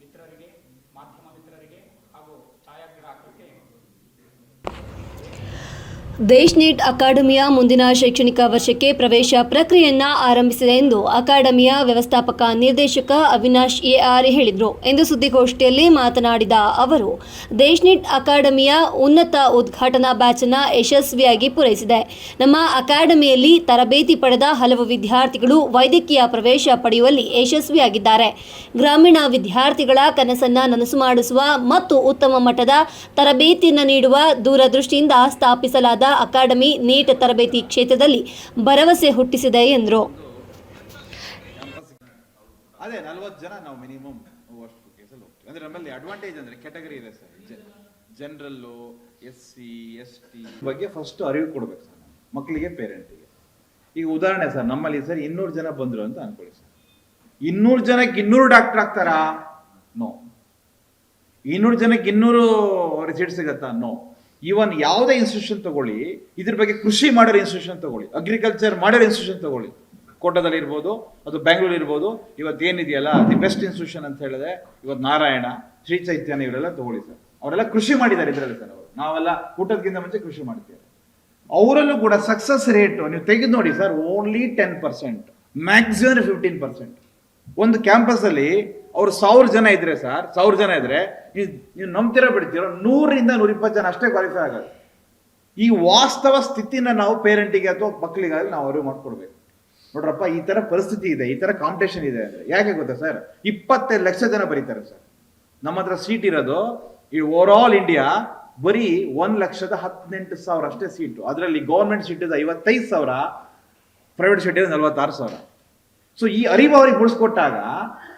ಮಿತ್ರರಿಗೆ ಮಾಧ್ಯಮ ಮಿತ್ರರಿಗೆ ಹಾಗೂ ಛಾಯಾಗ್ರಾಹಕರಿಗೆ ದೇಶ್ ನೀಟ್ ಅಕಾಡೆಮಿಯ ಮುಂದಿನ ಶೈಕ್ಷಣಿಕ ವರ್ಷಕ್ಕೆ ಪ್ರವೇಶ ಪ್ರಕ್ರಿಯೆಯನ್ನ ಆರಂಭಿಸಿದೆ ಎಂದು ಅಕಾಡೆಮಿಯ ವ್ಯವಸ್ಥಾಪಕ ನಿರ್ದೇಶಕ ಅವಿನಾಶ್ ಎಆರ್ ಹೇಳಿದರು ಎಂದು ಸುದ್ದಿಗೋಷ್ಠಿಯಲ್ಲಿ ಮಾತನಾಡಿದ ಅವರು, ದೇಶ್ ನೀಟ್ ಅಕಾಡೆಮಿಯ ಉನ್ನತ ಉದ್ಘಾಟನಾ ಬ್ಯಾಚ್ ಅನ್ನ ಯಶಸ್ವಿಯಾಗಿ ಪೂರೈಸಿದೆ. ನಮ್ಮ ಅಕಾಡೆಮಿಯಲ್ಲಿ ತರಬೇತಿ ಪಡೆದ ಹಲವು ವಿದ್ಯಾರ್ಥಿಗಳು ವೈದ್ಯಕೀಯ ಪ್ರವೇಶ ಪಡೆಯುವಲ್ಲಿ ಯಶಸ್ವಿಯಾಗಿದ್ದಾರೆ. ಗ್ರಾಮೀಣ ವಿದ್ಯಾರ್ಥಿಗಳ ಕನಸನ್ನು ನನಸು ಮಾಡಿಸುವ ಮತ್ತು ಉತ್ತಮ ಮಟ್ಟದ ತರಬೇತಿಯನ್ನು ನೀಡುವ ದೂರದೃಷ್ಟಿಯಿಂದ ಸ್ಥಾಪಿಸಲಾದ ಅಕಾಡೆಮಿ ನೀಟ್ ತರಬೇತಿ ಕ್ಷೇತ್ರದಲ್ಲಿ ಭರವಸೆ ಹುಟ್ಟಿಸಿದೆ ಎಂದರು. ಅದೇ ನಲ್ವತ್ತು ಜನ ನಾವು ಮಿನಿಮಮ್ ಅಷ್ಟು ಕೇಸಲ್ಲಿ ಹೋಗ್ತೀವಿ. ಅಂದ್ರೆ ನಮ್ಮಲ್ಲಿ ಅಡ್ವಾಂಟೇಜ್ ಅಂದ್ರೆ ಕೆಟಗರಿ ಇದೆ ಸರ್. ಜನರಲ್ಲು ಎಸ್ ಸಿ ಎಸ್ ಬಗ್ಗೆ ಫಸ್ಟ್ ಅರಿವು ಕೊಡ್ಬೇಕು ಸರ್ ಮಕ್ಕಳಿಗೆ ಪೇರೆಂಟಿಗೆ ಈಗ ಉದಾಹರಣೆ ಸರ್, ನಮ್ಮಲ್ಲಿ ಸರ್ ಇನ್ನೂರು ಜನ ಬಂದ್ರು ಅಂತ ಅನ್ಕೊಳ್ಳಿ ಸರ್. ಇನ್ನೂರು ಜನಕ್ಕೆ ಇನ್ನೂರು ಡಾಕ್ಟರ್ ಆಗ್ತಾರಾ? ನೋ ಇನ್ನೂರು ಜನಕ್ಕೆ ಇನ್ನೂರು ರಿಸಿಟ್ ಸಿಗತ್ತಾ? ನೋ ಇವನ್ ಯಾವುದೇ ಇನ್ಸ್ಟಿಟ್ಯೂಷನ್ ತಗೊಳ್ಳಿ, ಇದ್ರ ಬಗ್ಗೆ ಕೃಷಿ ಮಾಡೋರ್ ಇನ್ಸ್ಟಿಟ್ಯೂಷನ್ ತಗೊಳ್ಳಿ ಅಗ್ರಿಕಲ್ಚರ್ ಮಾಡಿರೋ ಇನ್ಸ್ಟಿಟ್ಯೂಷನ್ ತಗೊಳ್ಳಿ. ಕೋಟದಲ್ಲಿ ಇರ್ಬೋದು, ಅದು ಬೆಂಗಳೂರು ಇರ್ಬೋದು, ಇವತ್ತು ಏನಿದೆಯಲ್ಲ ದಿ ಬೆಸ್ಟ್ ಇನ್ಸ್ಟಿಟ್ಯೂಷನ್ ಅಂತ ಹೇಳಿದ್ರೆ, ಇವತ್ತು ನಾರಾಯಣ, ಶ್ರೀ ಚೈತನ್ಯ ಇವರೆಲ್ಲ ತಗೊಳ್ಳಿ ಸರ್. ಅವರೆಲ್ಲ ಕೃಷಿ ಮಾಡಿದ್ದಾರೆ ಇದರಲ್ಲಿ ಸರ್ ಅವರು. ನಾವೆಲ್ಲ ಊಟದಕ್ಕಿಂತ ಮುಂಚೆ ಕೃಷಿ ಮಾಡ್ತೀವಿ ಅವರಲ್ಲೂ ಕೂಡ ಸಕ್ಸಸ್ ರೇಟ್ ನೀವು ತೆಗೆದು ನೋಡಿ sir only ten percent maximum fifteen percent ಒಂದು ಕ್ಯಾಂಪಸ್ ಅಲ್ಲಿ ಅವ್ರು ಸಾವಿರ ಜನ ಇದ್ರೆ ಸರ್, ಸಾವಿರ ಜನ ಇದ್ರೆ ನೀವು ನೀವು ನಂಬ್ತಿರೋ ಬಿಡ್ತೀರೋ? ನೂರಿಂದ ನೂರ ಇಪ್ಪತ್ತು ಜನ ಅಷ್ಟೇ ಕ್ವಾಲಿಫೈ ಆಗೋದು. ಈ ವಾಸ್ತವ ಸ್ಥಿತಿನ ನಾವು ಪೇರೆಂಟಿಗೆ ಅಥವಾ ಮಕ್ಕಳಿಗಾಗಿ ನಾವು ಅರಿವು ಮಾಡ್ಕೊಡ್ಬೇಕು. ನೋಡ್ರಪ್ಪ, ಈ ಥರ ಪರಿಸ್ಥಿತಿ ಇದೆ, ಈ ಥರ ಕಾಂಪಿಟೇಷನ್ ಇದೆ ಅಂದರೆ ಯಾಕೆ ಗೊತ್ತಾ ಸರ್ ಇಪ್ಪತ್ತೈದು ಲಕ್ಷ ಜನ ಬರೀತಾರೆ ಸರ್ ನಮ್ಮ ಹತ್ರ ಸೀಟ್ ಇರೋದು, ಈ ಓವರ್ ಆಲ್ ಇಂಡಿಯಾ ಬರೀ ಒಂದು ಲಕ್ಷದ ಹದಿನೆಂಟು ಸಾವಿರ ಅಷ್ಟೇ ಸೀಟು ಅದರಲ್ಲಿ ಗೌರ್ಮೆಂಟ್ ಸೀಟ್ ಇದೆ ಐವತ್ತೈದು ಸಾವಿರ ಪ್ರೈವೇಟ್ ಸೀಟ್ ಇದೆ ನಲ್ವತ್ತಾರು ಸಾವಿರ. ಸೊ ಈ ಅರಿವು ಅವ್ರಿಗೆ ಉಳಿಸ್ಕೊಟ್ಟಾಗ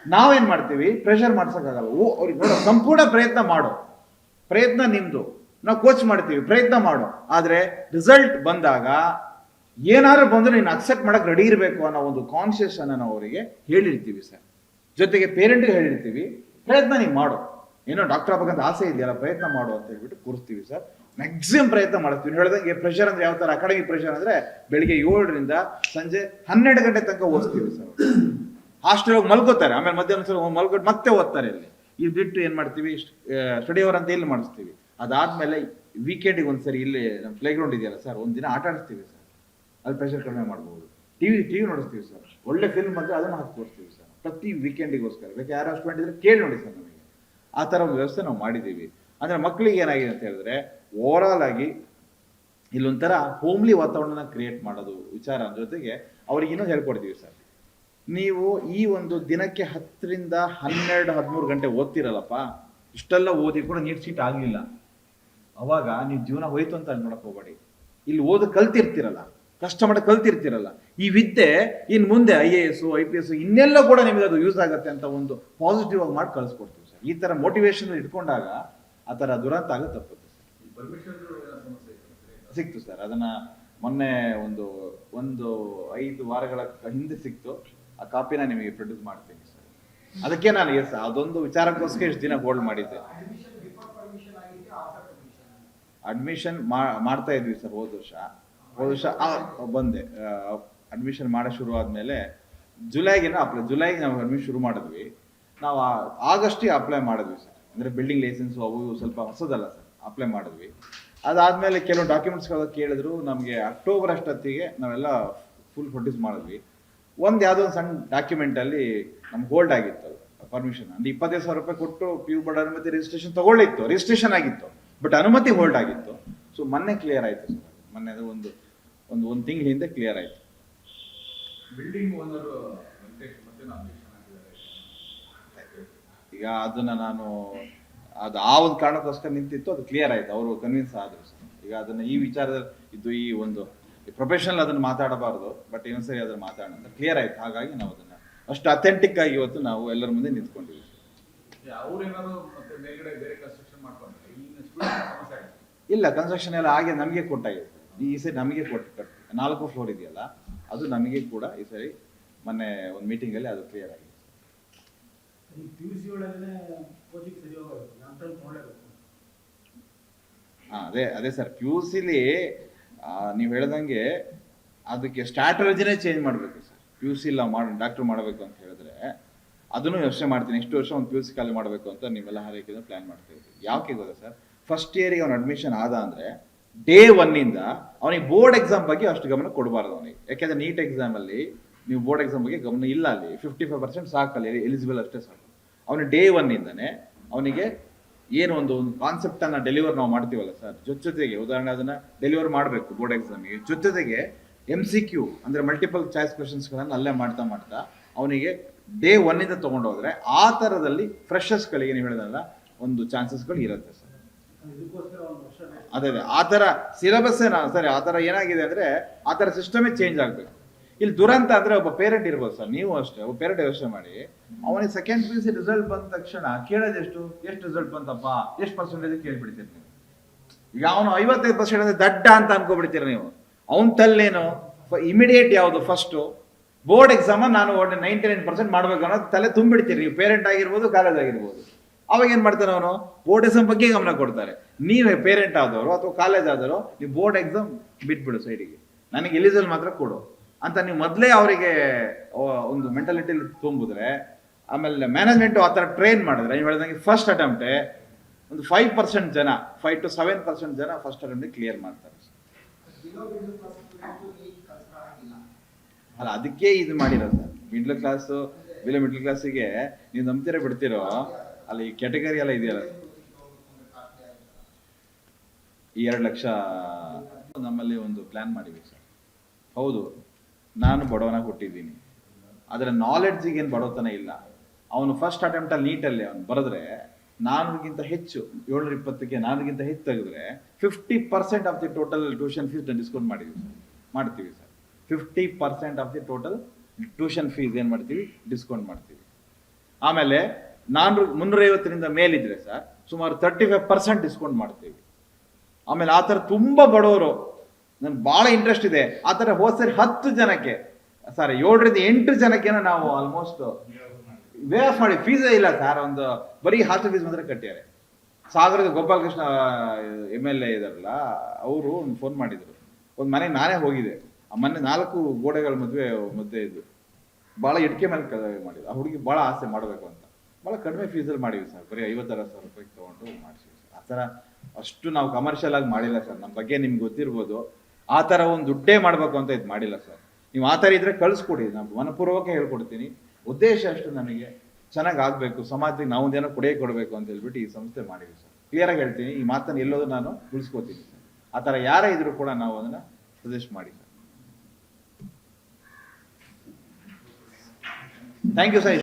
ನಾವೇನ್ ಮಾಡ್ತೀವಿ? ಪ್ರೆಷರ್ ಮಾಡ್ಸೋಕ್ಕಾಗಲ್ಲ. ಅವ್ರಿಗೆ ನೋಡೋ, ಸಂಪೂರ್ಣ ಪ್ರಯತ್ನ ಮಾಡು. ಪ್ರಯತ್ನ ನಿಮ್ದು. ನಾವು ಕೋಚ್ ಮಾಡ್ತೀವಿ, ಪ್ರಯತ್ನ ಮಾಡೋ. ಆದ್ರೆ ರಿಸಲ್ಟ್ ಬಂದಾಗ ಏನಾದ್ರು ಬಂದ್ರೆ ನೀನು ಅಕ್ಸೆಪ್ಟ್ ಮಾಡಕ್ ರೆಡಿ ಇರಬೇಕು ಅನ್ನೋ ಒಂದು ಕಾನ್ಶಿಯಸ್ ಅನ್ನ ನಾವು ಅವರಿಗೆ ಹೇಳಿರ್ತೀವಿ ಸರ್ ಜೊತೆಗೆ ಪೇರೆಂಟ್ಗೆ ಹೇಳಿರ್ತೀವಿ, ಪ್ರಯತ್ನ ನೀವು ಮಾಡು. ಏನೋ ಡಾಕ್ಟರ್ ಆಗ್ಬೇಕಂತ ಆಸೆ ಇದೆಯಲ್ಲ, ಪ್ರಯತ್ನ ಮಾಡು ಅಂತ ಹೇಳ್ಬಿಟ್ಟು ಕೂರಿಸ್ತೀವಿ ಸರ್ ಮ್ಯಾಕ್ಸಿಮಮ್ ಪ್ರಯತ್ನ ಮಾಡ್ತೀವಿ ಹೇಳಿದಂಗೆ ಪ್ರೆಷರ್ ಅಂದ್ರೆ ಯಾವ ತರ? ಅಕಾಡೆಮಿ ಪ್ರೆಷರ್ ಅಂದ್ರೆ ಬೆಳಿಗ್ಗೆ ಏಳರಿಂದ ಸಂಜೆ ಹನ್ನೆರಡು ಗಂಟೆ ತನಕ ಓದಿಸ್ತೀವಿ ಸರ್ ಹಾಸ್ಟೆಲ್ ಹೋಗಿ ಮಲ್ಕೋತಾರೆ. ಆಮೇಲೆ ಮಧ್ಯಾಹ್ನ ಸಲ ಹೋಗಿ ಮಲ್ಕೊಟ್ಟು ಮತ್ತೆ ಓದ್ತಾರೆ ಇಲ್ಲಿ. ಇದು ಬಿಟ್ಟು ಏನು ಮಾಡ್ತೀವಿ? ಸ್ಟಡಿ ಅವರ್ ಅಂತ ಇಲ್ಲಿ ಮಾಡಿಸ್ತೀವಿ. ಅದಾದ್ಮೇಲೆ ವೀಕೆಂಡಿಗೆ ಒಂದ್ಸರಿ ಇಲ್ಲಿ ನಮ್ಮ ಪ್ಲೇ ಗ್ರೌಂಡ್ ಇದೆಯಲ್ಲ ಸರ್ ಒಂದಿನ ಆಟ ಆಡಿಸ್ತೀವಿ ಸರ್ ಅಲ್ಲಿ ಪ್ರೆಷರ್ ಕಡಿಮೆ ಮಾಡ್ಬೋದು. ಟಿವಿ ಟಿವಿ ನೋಡಿಸ್ತೀವಿ ಸರ್ ಒಳ್ಳೆ ಫಿಲ್ಮ್ ಅಂದರೆ ಅದನ್ನು ಹಾಕಿ ತೋರಿಸ್ತೀವಿ ಸರ್ ಪ್ರತಿ ವೀಕೆಂಡಿಗೋಸ್ಕರ ಬೇಕಾದ್ರೆ ಯಾರು ಸ್ಟೂಡೆಂಟ್ ಇದ್ರೆ ಕೇಳಿ ನೋಡಿ ಸರ್ ನಮಗೆ. ಆ ಥರ ಒಂದು ವ್ಯವಸ್ಥೆ ನಾವು ಮಾಡಿದ್ದೀವಿ. ಅಂದ್ರೆ ಮಕ್ಕಳಿಗೆ ಏನಾಗಿದೆ ಅಂತ ಹೇಳಿದ್ರೆ ಓವರ್ ಆಗಿ ಇಲ್ಲೊಂಥರ ಹೋಮ್ಲಿ ವಾತಾವರಣನ ಕ್ರಿಯೇಟ್ ಮಾಡೋದು ವಿಚಾರ ಜೊತೆಗೆ ಅವ್ರಿಗೆ ಇನ್ನೂ ಹೇಳ್ಕೊಡ್ತೀವಿ ಸರ್ ನೀವು ಈ ಒಂದು ದಿನಕ್ಕೆ ಹತ್ತರಿಂದ ಹನ್ನೆರಡು, ಹದಿಮೂರು ಗಂಟೆ ಓದ್ತಿರಲ್ಲಪ್ಪ, ಇಷ್ಟೆಲ್ಲ ಓದಿ ಕೂಡ ನೀಟ್ ಸೀಟ್ ಆಗಲಿಲ್ಲ. ಅವಾಗ ನೀವು ಜೀವನ ಹೋಯ್ತು ಅಂತ ನೋಡಕ್ ಹೋಗ್ಬೇಡಿ. ಇಲ್ಲಿ ಓದು ಕಲ್ತಿರ್ತಿರಲ್ಲ ಕಷ್ಟ ಮಾಡಿ ಕಲ್ತಿರ್ತಿರಲ್ಲ, ಈ ವಿದ್ಯೆ ಇನ್ನು ಮುಂದೆ I A S, I P S ಇನ್ನೆಲ್ಲ ಕೂಡ ನಿಮಗೆ ಅದು ಯೂಸ್ ಆಗುತ್ತೆ ಅಂತ ಒಂದು ಪಾಸಿಟಿವ್ ಆಗಿ ಮಾಡಿ ಕಳಿಸ್ಕೊಡ್ತೀವಿ ಸರ್. ಈ ಥರ ಮೋಟಿವೇಶನ್ ಇಟ್ಕೊಂಡಾಗ ಆ ಥರ ದುರಂತ ಆಗ ತಪ್ಪುತ್ತೆ ಸರ್. ಸಿಕ್ತು ಸರ್. ಅದನ್ನು ಮೊನ್ನೆ ಒಂದು ಒಂದು ಐದು ವಾರಗಳ ಹಿಂದೆ ಸಿಕ್ತು. ಆ ಕಾಪಿನ ನಿಮಗೆ ಪ್ರೊಡ್ಯೂಸ್ ಮಾಡ್ತೀನಿ ಸರ್ ಅದಕ್ಕೆ ನಾನು ಎಸ್ ಅದೊಂದು ವಿಚಾರಕ್ಕೋಸ್ಕರ ಎಷ್ಟು ದಿನ ಹೋಲ್ಡ್ ಮಾಡಿದ್ದೆ. ಅಡ್ಮಿಷನ್ ಮಾಡ್ತಾ ಇದ್ವಿ ಸರ್ ಹೋದ ವರ್ಷ. ಹೋದ ವರ್ಷ ಬಂದೆ. ಅಡ್ಮಿಷನ್ ಮಾಡೋ ಶುರು ಆದ್ಮೇಲೆ ಜುಲೈಗೆ ಅಪ್ಲೈ ಜುಲೈಗೆ ನಾವು ಅಡ್ಮಿಷನ್ ಶುರು ಮಾಡಿದ್ವಿ. ನಾವು ಆಗಸ್ಟಿಗೆ ಅಪ್ಲೈ ಮಾಡಿದ್ವಿ ಸರ್ ಅಂದ್ರೆ ಬಿಲ್ಡಿಂಗ್ ಲೈಸೆನ್ಸ್ ಅವು ಸ್ವಲ್ಪ ಹೊಸದಲ್ಲ ಸರ್ ಅಪ್ಲೈ ಮಾಡಿದ್ವಿ. ಅದಾದ್ಮೇಲೆ ಕೆಲವು ಡಾಕ್ಯುಮೆಂಟ್ಸ್ಗಳು ಕೇಳಿದ್ರು. ನಮಗೆ ಅಕ್ಟೋಬರ್ ಅಷ್ಟೊತ್ತಿಗೆ ನಾವೆಲ್ಲ ಫುಲ್ ಪ್ರೊಡ್ಯೂಸ್ ಮಾಡಿದ್ವಿ. ಒಂದು ಯಾವುದೋ ಒಂದು ಸಣ್ಣ ಡಾಕ್ಯುಮೆಂಟ್ ಅಲ್ಲಿ ನಮ್ಗೆ ಹೋಲ್ಡ್ ಆಗಿತ್ತು ಪರ್ಮಿಷನ್ ಅಂದ್ರೆ ಇಪ್ಪತ್ತೈದು ಸಾವಿರ ರೂಪಾಯಿ ಕೊಟ್ಟು ಪಿ ಯು ಬೋರ್ಡ್ ಅನುಮತಿ ರಿಜಿಸ್ಟ್ರೇಷನ್ ತಗೊಳ್ಳಿತ್ತು ರಿಜಿಸ್ಟ್ರೇಷನ್ ಆಗಿತ್ತು ಬಟ್ ಅನುಮತಿ ಹೋಲ್ಡ್ ಆಗಿತ್ತು. ಸೊ ಮೊನ್ನೆ ಕ್ಲಿಯರ್ ಆಯ್ತು ಸರ್ ಮೊನ್ನೆ ಅದು ಒಂದು ಒಂದು ಒಂದು ತಿಂಗಳ ಹಿಂದೆ ಕ್ಲಿಯರ್ ಆಯ್ತು ಬಿಲ್ಡಿಂಗ್ ಓನರ್ ಈಗ ಅದನ್ನ ನಾನು ಅದು ಆ ಒಂದು ಕಾರಣಕ್ಕೋಸ್ಕರ ನಿಂತಿತ್ತು ಅದು ಕ್ಲಿಯರ್ ಆಯ್ತು ಅವರು ಕನ್ವಿನ್ಸ್ ಆದ್ರು ಸರ್. ಈಗ ಅದನ್ನ ಈ ವಿಚಾರದಲ್ಲಿ ಇದು ಈ ಒಂದು ಪ್ರೊಫೆಷನಲ್ ಅದನ್ನ ಮಾತಾಡಬಾರ್ದು ಬಟ್ ಇನ್ನೊಂದ್ಸರಿ ಅದನ್ನ ಮಾತಾಡೋಣ ಅಂತ ಕ್ಲಿಯರ್ ಆಯ್ತು. ಹಾಗಾಗಿ ನಾವು ಅದನ್ನ ಅಷ್ಟು ಅಥೆಂಟಿಕ್ ಆಗಿ ಇವತ್ತು ನಾವು ಎಲ್ಲರ ಮುಂದೆ ನಿಂತ್ಕೊಂಡಿದ್ದೀವಿ. ಸಮಸ್ಯೆ ಇಲ್ಲ ಕನ್ಸ್ಟ್ರಕ್ಷನ್ ಎಲ್ಲ ಹಾಗೆ ನಮಗೆ ಕೊಟ್ಟಾಗಿದೆ ಈ ಸರಿ ನಮಗೆ ಕೊಟ್ಟು ಕಟ್ ನಾಲ್ಕು ಫ್ಲೋರ್ ಇದೆಯಲ್ಲ ಅದು ನಮಗೆ ಕೂಡ ಈ ಸರಿ ಮೊನ್ನೆ ಒಂದು ಮೀಟಿಂಗ್ ಅಲ್ಲಿ ಅದು ಕ್ಲಿಯರ್ ಆಗಿದೆ. ಹಾ ಅದೇ ಅದೇ ಸರ್ ಪಿ ಯು ಸಿಲಿ ನೀವು ಹೇಳ್ದಂಗೆ ಅದಕ್ಕೆ ಸ್ಟ್ರಾಟಜಿನೇ ಚೇಂಜ್ ಮಾಡಬೇಕು ಸರ್. ಪಿ ಯು ಸಿ ಇಲ್ಲ ಮಾಡಿ ಡಾಕ್ಟರ್ ಮಾಡಬೇಕು ಅಂತ ಹೇಳಿದ್ರೆ ಅದನ್ನು ಯೋಚನೆ ಮಾಡ್ತೀನಿ. ಇಷ್ಟು ವರ್ಷ ಒಂದು ಪಿ ಯು ಸಿ ಖಾಲಿ ಮಾಡಬೇಕು ಅಂತ ನೀವೆಲ್ಲ ಹಾರೈಕಿದ್ರೆ ಪ್ಲ್ಯಾನ್ ಮಾಡ್ತಾ ಇದ್ದೀವಿ ಯಾಕೆ ಗೊತ್ತಾ ಸರ್? ಫಸ್ಟ್ ಇಯರಿಗೆ ಅವ್ನು ಅಡ್ಮಿಷನ್ ಆದ ಅಂದರೆ ಡೇ ಒನ್ನಿಂದ ಅವನಿಗೆ ಬೋರ್ಡ್ ಎಕ್ಸಾಮ್ ಬಗ್ಗೆ ಅಷ್ಟು ಗಮನ ಕೊಡಬಾರ್ದು ಅವನಿಗೆ. ಯಾಕೆಂದ್ರೆ ನೀಟ್ ಎಕ್ಸಾಮಲ್ಲಿ ನೀವು ಬೋರ್ಡ್ ಎಕ್ಸಾಮ್ ಬಗ್ಗೆ ಗಮನ ಇಲ್ಲ ಅಲ್ಲಿ. ಫಿಫ್ಟಿ ಫೈವ್ ಪರ್ಸೆಂಟ್ ಸಾಕಲ್ಲಿ, ಎಲಿಜಿಬಲ್ ಅಷ್ಟೇ ಸಾಕು. ಅವನು ಡೇ ಒನ್ನಿಂದನೇ ಅವನಿಗೆ ಏನು ಒಂದು ಒಂದು ಕಾನ್ಸೆಪ್ಟ್ ಅನ್ನ ಡೆಲಿವರ್ ನಾವು ಮಾಡ್ತೀವಲ್ಲ ಸರ್ ಜೊತೆ ಜೊತೆಗೆ, ಉದಾಹರಣೆ ಅದನ್ನ ಡೆಲಿವರ್ ಮಾಡಬೇಕು ಬೋರ್ಡ್ ಎಕ್ಸಾಮಿಗೆ ಜೊತೆ ಜೊತೆಗೆ ಎಂ ಸಿ ಕ್ಯೂ ಅಂದ್ರೆ ಮಲ್ಟಿಪಲ್ ಚಾಯ್ಸ್ ಕ್ವಶನ್ಸ್ಗಳನ್ನು ಅಲ್ಲೇ ಮಾಡ್ತಾ ಮಾಡ್ತಾ ಅವನಿಗೆ ಡೇ ಒನ್ನಿಂದ ತಗೊಂಡೋದ್ರೆ ಆ ಥರದಲ್ಲಿ ಫ್ರೆಶರ್ಸ್ಗಳಿಗೆ ನೀವು ಹೇಳಿದಲ್ಲ ಒಂದು ಚಾನ್ಸಸ್ಗಳು ಇರುತ್ತೆ ಸರ್. ಅದೇ ಅದೇ, ಆ ಥರ ಸಿಲೆಬಸ್ಸೇ ನಾ ಸರಿ ಆ ಥರ ಏನಾಗಿದೆ ಅಂದರೆ ಆ ಥರ ಸಿಸ್ಟಮೇ ಚೇಂಜ್ ಆಗಬೇಕು. ಇಲ್ಲಿ ದುರಂತ ಅಂದ್ರೆ ಒಬ್ಬ ಪೇರೆಂಟ್ ಇರ್ಬೋದು ಸರ್, ನೀವು ಅಷ್ಟೇ, ಒಬ್ಬ ಪೇರೆಂಟ್ ಯೋಚನೆ ಮಾಡಿ. ಅವನಿಗೆ ಸೆಕೆಂಡ್ ಪಿ ಸಿ ರಿಸಲ್ಟ್ ಬಂದ ತಕ್ಷಣ ಕೇಳೋದು ಎಷ್ಟು? ಎಷ್ಟು ರಿಸಲ್ಟ್ ಬಂತಪ್ಪ? ಎಷ್ಟು ಪರ್ಸೆಂಟೇಜ್ ಕೇಳ್ಬಿಡ್ತೀರಿ ನೀವು? ಈಗ ಅವನು ಐವತ್ತೈದು ಪರ್ಸೆಂಟ್ ಅಂದ್ರೆ ದಡ್ಡ ಅಂತ ಅನ್ಕೊಬಿಡ್ತೀರಿ ನೀವು. ಅವನ ತಲ್ಲೇನು? ಇಮಿಡಿಯೇಟ್ ಯಾವುದು? ಫಸ್ಟು ಬೋರ್ಡ್ ಎಕ್ಸಾಮ್ ನಾನು ನೈಂಟಿ ನೈನ್ ಪರ್ಸೆಂಟ್ ಮಾಡ್ಬೇಕು ಅನ್ನೋದು ತಲೆ ತುಂಬಿಡ್ತೀರಿ. ನೀವು ಪೇರೆಂಟ್ ಆಗಿರ್ಬೋದು ಕಾಲೇಜ್ ಆಗಿರ್ಬೋದು. ಅವಾಗ ಏನು ಮಾಡ್ತಾನೆ ಅವನು? ಬೋರ್ಡ್ ಎಕ್ಸಾಮ್ ಬಗ್ಗೆ ಗಮನ ಕೊಡ್ತಾರೆ. ನೀವೇ ಪೇರೆಂಟ್ ಆದವರು ಅಥವಾ ಕಾಲೇಜ್ ಆದವರು, ನೀವು ಬೋರ್ಡ್ ಎಕ್ಸಾಮ್ ಬಿಟ್ಬಿಡು ಸೈಡಿಗೆ ನನಗೆ ಎಲಿಜಲ್ ಮಾತ್ರ ಕೊಡು. ಅಂತ ನೀವು ಮೊದಲೇ ಅವರಿಗೆ ಒಂದು ಮೆಂಟಾಲಿಟಿಲಿ ತುಂಬಿದ್ರೆ, ಆಮೇಲೆ ಮ್ಯಾನೇಜ್ಮೆಂಟು ಆ ಥರ ಟ್ರೈನ್ ಮಾಡಿದ್ರೆ, ನೀವು ಹೇಳಿದಂಗೆ ಫಸ್ಟ್ ಅಟೆಂಪ್ಟೆ ಒಂದು ಫೈವ್ ಪರ್ಸೆಂಟ್ ಜನ ಫೈವ್ ಟು ಸೆವೆನ್ ಪರ್ಸೆಂಟ್ ಜನ ಫಸ್ಟ್ ಅಟೆಂಪ್ಟ್ ಕ್ಲಿಯರ್ ಮಾಡ್ತಾರೆ. ಅಲ್ಲ, ಅದಕ್ಕೆ ಇದು ಮಾಡಿರೋದು. Sir middle class below middle ಕ್ಲಾಸಿಗೆ ನೀವು ನಂಬ್ತೀರ ಬಿಡ್ತೀರೋ, ಅಲ್ಲಿ ಕ್ಯಾಟಗರಿ ಎಲ್ಲ ಇದೆಯಲ್ಲ. ಈ ಎರಡು ಲಕ್ಷ ನಮ್ಮಲ್ಲಿ ಒಂದು ಪ್ಲ್ಯಾನ್ ಮಾಡಿದ್ವಿ ಸರ್. ಹೌದು. ನಾನು ಬಡವನ ಕೊಟ್ಟಿದ್ದೀನಿ. ಆದರೆ ನಾಲೆಡ್ಜಿಗೆ ಏನು ಬಡವತನ ಇಲ್ಲ. ಅವನು ಫಸ್ಟ್ ಅಟೆಂಪ್ಟಲ್ಲಿ ನೀಟಲ್ಲಿ ಅವನು ಬರೆದ್ರೆ ನಾನೂರಿಗಿಂತ ಹೆಚ್ಚು, ಏಳ್ನೂರ ಇಪ್ಪತ್ತಕ್ಕೆ ನಾನೂರಿಗಿಂತ ಹೆಚ್ಚು ತೆಗೆದ್ರೆ fifty percent of the total tuition fees discount ಮಾಡಿದ್ವಿ ಸರ್. ಮಾಡ್ತೀವಿ sir. Fifty percent of the total tuition fees ಏನು ಮಾಡ್ತೀವಿ? ಡಿಸ್ಕೌಂಟ್ ಮಾಡ್ತೀವಿ. ಆಮೇಲೆ ನಾನ್ನೂರು ಮುನ್ನೂರೈವತ್ತರಿಂದ ಮೇಲಿದ್ರೆ ಸರ್ ಸುಮಾರು ತರ್ಟಿ ಫೈವ್ ಪರ್ಸೆಂಟ್ ಡಿಸ್ಕೌಂಟ್ ಮಾಡ್ತೀವಿ. ಆಮೇಲೆ ಆ ಥರ ತುಂಬ ಬಡವರು ನನ್ಗೆ ಭಾಳ ಇಂಟ್ರೆಸ್ಟ್ ಇದೆ. ಆ ಥರ ಹೋದ ಸರಿ ಹತ್ತು ಜನಕ್ಕೆ ಸಾರಿ ಏಳರಿಂದ ಎಂಟು ಜನಕ್ಕೇನೋ ನಾವು ಆಲ್ಮೋಸ್ಟ್ ವೇ ಆಫ್ ಮಾಡಿ. ಫೀಸೇ ಇಲ್ಲ ಸರ್ ಒಂದು ಬರೀ ಹಾಸ್ಟೆಲ್ ಫೀಸ್ ಮಾತ್ರ ಕಟ್ಟಿದ್ದಾರೆ. ಸಾಗರದ ಗೋಪಾಲಕೃಷ್ಣ ಎಂ ಎಲ್ ಎ ಇದಾರಲ್ಲ, ಅವರು ಫೋನ್ ಮಾಡಿದ್ರು. ಒಂದು ಮನೆಗೆ ನಾನೇ ಹೋಗಿದ್ದೆ ಆ ಮನೆ ನಾಲ್ಕು ಗೋಡೆಗಳ ಮದುವೆ ಮಧ್ಯೆ ಇದ್ದು. ಭಾಳ ಇಟ್ಕೆ ಮೇಲೆ ಮಾಡಿದ್ರು. ಆ ಹುಡುಗಿ ಭಾಳ ಆಸೆ ಮಾಡಬೇಕು ಅಂತ. ಭಾಳ ಕಡಿಮೆ ಫೀಸಲ್ಲಿ ಮಾಡಿವಿ ಸರ್ ಬರೀ ಐವತ್ತಾರು ಸಾವಿರ ರೂಪಾಯಿ ತೊಗೊಂಡು ಮಾಡಿಸಿವಿ ಸರ್ ಆ ಥರ ಅಷ್ಟು ನಾವು ಕಮರ್ಷಿಯಲ್ ಆಗಿ ಮಾಡಿಲ್ಲ ಸರ್ ನಮ್ಮ ಬಗ್ಗೆ ನಿಮ್ಗೆ ಗೊತ್ತಿರ್ಬೋದು. ಆ ಥರ ಒಂದು ದುಡ್ಡೇ ಮಾಡಬೇಕು ಅಂತ ಇದು ಮಾಡಿಲ್ಲ ಸರ್. ನೀವು ಆ ಥರ ಇದ್ರೆ ಕಳಿಸ್ಕೊಡಿ, ನಾನು ಮನಪೂರ್ವಕ ಹೇಳ್ಕೊಡ್ತೀನಿ. ಉದ್ದೇಶ ಅಷ್ಟು ನನಗೆ ಚೆನ್ನಾಗಿ ಆಗಬೇಕು ಸಮಾಜಕ್ಕೆ ನಾವು ಜನ ಕೊಡೇ ಕೊಡಬೇಕು ಅಂತ ಹೇಳ್ಬಿಟ್ಟು ಈ ಸಂಸ್ಥೆ ಮಾಡಿದ್ವಿ ಸರ್. ಕ್ಲಿಯರಾಗಿ ಹೇಳ್ತೀನಿ, ಈ ಮಾತನ್ನು ಎಲ್ಲೋದು ನಾನು ಉಳಿಸ್ಕೋತೀನಿ ಸರ್. ಆ ಥರ ಯಾರೇ ಇದ್ರೂ ಕೂಡ ನಾವು ಅದನ್ನು ಸಜೆಸ್ಟ್ ಮಾಡಿ ಸರ್. Thank you sir